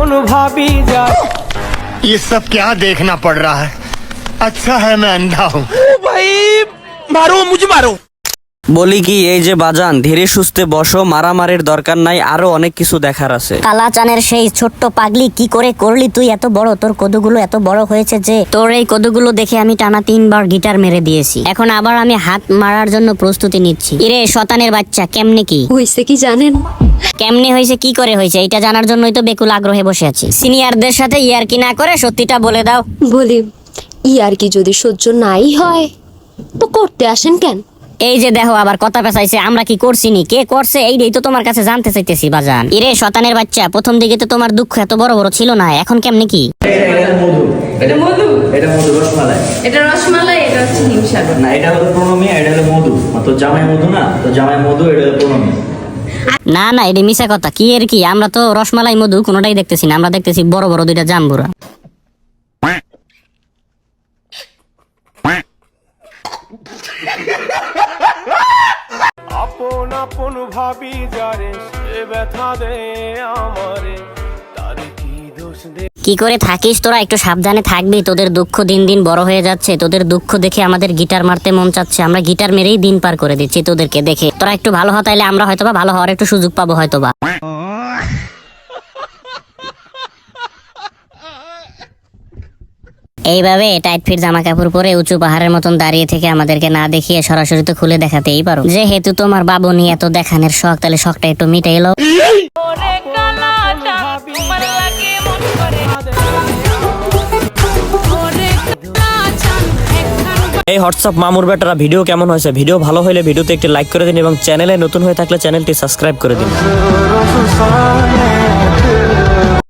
कौन भाभी जा? ये सब क्या देखना पड़ रहा है? अच्छा है मैं अंधा हूँ। भाई मारो मुझे मारो। বলি কি এই যে বাজান ধীরে সুস্থে বসো মারামারির দরকার নাই আরও অনেক কিছু দেখার আছে। কালাচানের সেই ছোট্ট পাগলি কি করে করলি তুই এত বড়? তোর কদুগুলো এত বড় হয়েছে যে তোর এই কদুগুলো দেখে আমি টানা তিনবার গিটার মেরে দিয়েছি। এখন আবার আমি হাত মারার জন্য প্রস্তুতি নিচ্ছি। ইরে শতানের বাচ্চা কেমনে কি? হয়েছে কি জানেন? কেমনে হয়েছে কি করে হয়েছে এটা জানার জন্যই তো বেকুল আগ্রহে বসে আছি। সিনিয়রদের সাথে ইয়ার কি না করে সত্যিটা বলে দাও। বলি ই আর কি যদি সহ্য নাই হয় তো করতে আসেন কেন? এই যে দেখো আবার কথা পেঁচাইছে আমরা কি করছি নি? কে করছে? এইটাই তো তোমার কাছে জানতে চাইতেছি বাজান। ইরে শতানের বাচ্চা প্রথম দিকে তো তোমার দুঃখ এত বড় বড় ছিল না এখন কেমনে কি? এটা মধু। এটা মধু? রসমালাই। এটা রসমালাই এটা হচ্ছে হিমসাগর। না এটা হলো প্রণমী এটা হলো মধু। তো জামাই মধু না? তো জামাই মধু এটা হলো প্রণমী। না না এটা মিশা কথা। কি এর কি? আমরা তো রসমালাই মধু কোনোটাই দেখতেছি না আমরা দেখতেছি বড় বড় দুইটা জাম্বুরা। আপন আপন ভাবি যারে সে ব্যথা দে আমারে। তারে কি দোষ দে? কি করে থাকিস তোরা? একটু সাবধানে থাকবি। তোদের দুঃখ দিন দিন বড় হয়ে যাচ্ছে। তোদের দুঃখ দেখে আমাদের গিটার মারতে মন চাচ্ছে। আমরা গিটার মেরেই দিন পার করে দিচ্ছি তোদেরকে দেখে। তোরা একটু ভালো হতাইলে আমরা হয়তোবা ভালো হওয়ার একটু সুযোগ পাবো হয়তোবা। এইভাবে টাইট ফিট জামা কাপড় পরে উঁচু পাহাড়ের মতন দাঁড়িয়ে থেকে আমাদেরকে না দেখিয়ে সরাসরি তো খুলে দেখাতেই পারো। যেহেতু তোমার বাবু নিয়ে এত দেখানোর শখ, তাহলে শখটা একটু মিটাইলো। এই হোয়াটসঅ্যাপ মামুর বেটারা, ভিডিও কেমন হয়েছে? ভিডিও ভালো হলে ভিডিওতে একটি লাইক করে দিন এবং চ্যানেলে নতুন হয়ে থাকলে চ্যানেলটি সাবস্ক্রাইব করে দিন।